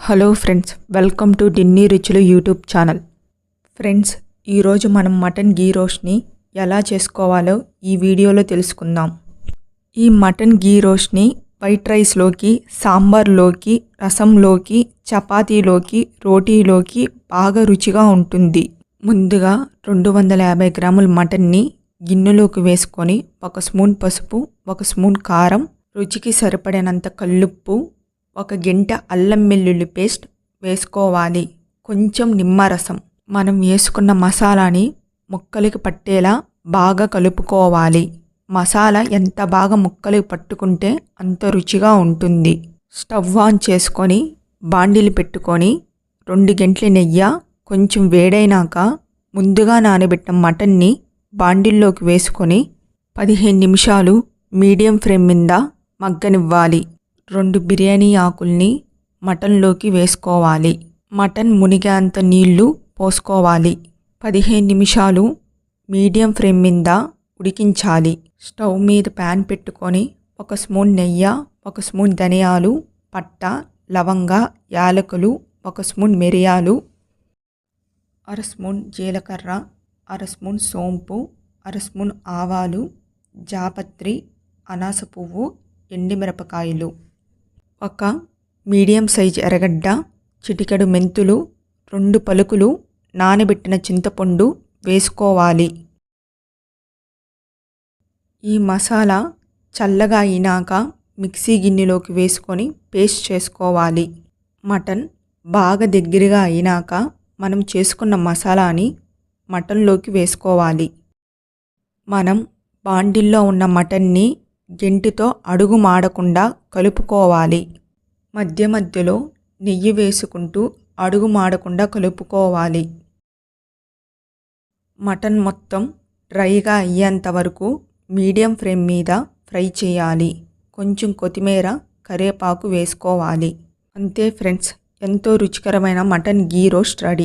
Hello friends welcome to డిన్నీ రుచులు YouTube channel. Friends ఈరోజు మనం మటన్ గీ రోస్ట్ని ఎలా చేసుకోవాలో ఈ వీడియోలో తెలుసుకుందాం. ఈ మటన్ గీ రోస్ట్ని వైట్ రైస్లోకి సాంబార్లోకి రసంలోకి చపాతీలోకి రోటీలోకి బాగా రుచిగా ఉంటుంది. ముందుగా రెండు వందల యాభై గ్రాముల మటన్ని గిన్నెలోకి వేసుకొని ఒక స్పూన్ పసుపు ఒక స్పూన్ కారం రుచికి సరిపడినంత కల్లుప్పు ఒక గంట అల్లం వెల్లుల్లి పేస్ట్ వేసుకోవాలి. కొంచెం నిమ్మరసం. మనం వేసుకున్న మసాలాని ముక్కలకి పట్టేలా బాగా కలుపుకోవాలి. మసాలా ఎంత బాగా ముక్కలకి పట్టుకుంటే అంత రుచిగా ఉంటుంది. స్టవ్ ఆన్ చేసుకొని బాండీలు పెట్టుకొని రెండు గంటల నెయ్యి కొంచెం వేడైనాక ముందుగా నానబెట్టిన మటన్ని బాండిల్లోకి వేసుకొని పదిహేను నిమిషాలు మీడియం ఫ్లేమ్ మీద మగ్గనివ్వాలి. రెండు బిర్యానీ ఆకుల్ని మటన్లోకి వేసుకోవాలి. మటన్ మునిగేంత నీళ్ళు పోసుకోవాలి. పదిహేను నిమిషాలు మీడియం ఫ్లేమ్ మీద ఉడికించాలి. స్టవ్ మీద ప్యాన్ పెట్టుకొని ఒక స్పూన్ నెయ్యి ఒక స్పూన్ ధనియాలు పట్ట లవంగ యాలకులు ఒక స్పూన్ మిరియాలు అర స్పూన్ జీలకర్ర అర స్పూన్ సోంపు అర స్పూన్ ఆవాలు జాపత్రి అనాస పువ్వు ఎండిమిరపకాయలు ఒక మీడియం సైజ్ ఎర్రగడ్డ చిటికెడు మెంతులు రెండు పలుకులు నానబెట్టిన చింతపండు వేసుకోవాలి. ఈ మసాలా చల్లగా అయినాక మిక్సీ గిన్నెలోకి వేసుకొని పేస్ట్ చేసుకోవాలి. మటన్ బాగా దగ్గరగా అయినాక మనం చేసుకున్న మసాలాని మటన్లోకి వేసుకోవాలి. మనం బాండిల్లో ఉన్న మటన్ని గెంటితో అడుగు మాడకుండా కలుపుకోవాలి. మధ్య మధ్యలో నెయ్యి వేసుకుంటూ అడుగు మాడకుండా కలుపుకోవాలి. మటన్ మొత్తం డ్రైగా అయ్యేంత వరకు మీడియం ఫ్లేమ్ మీద ఫ్రై చేయాలి. కొంచెం కొత్తిమీర కరివేపాకు వేసుకోవాలి. అంతే ఫ్రెండ్స్ ఎంతో రుచికరమైన మటన్ గీ రోస్ట్ రెడీ.